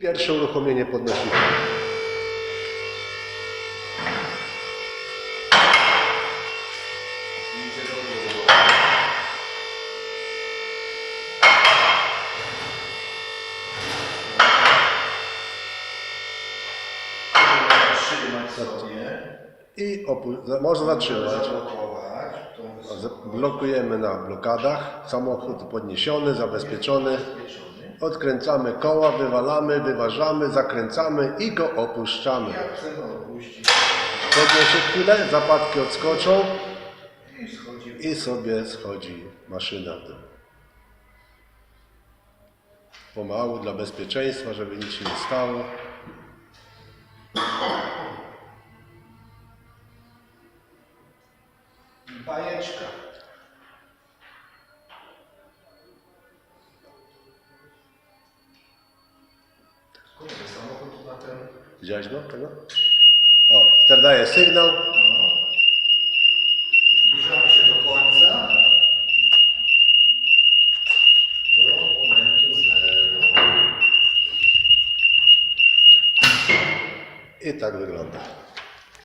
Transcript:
Pierwsze uruchomienie podnośnika. I opu- można zatrzymać. Blokujemy na blokadach. Samochód podniesiony, zabezpieczony. Odkręcamy koła, wywalamy, wyważamy, zakręcamy i go opuszczamy. Jak chcemy opuścić Podniesie chwilę, zapadki odskoczą i sobie schodzi maszyna w dół. Pomału dla bezpieczeństwa, żeby nic się nie stało. bajeczka. Kurde, samochód na ten... Widziałeś go? Tego? O, teraz daje sygnał. No. Zbliżamy się do końca. Do momentu zero. I tak wygląda.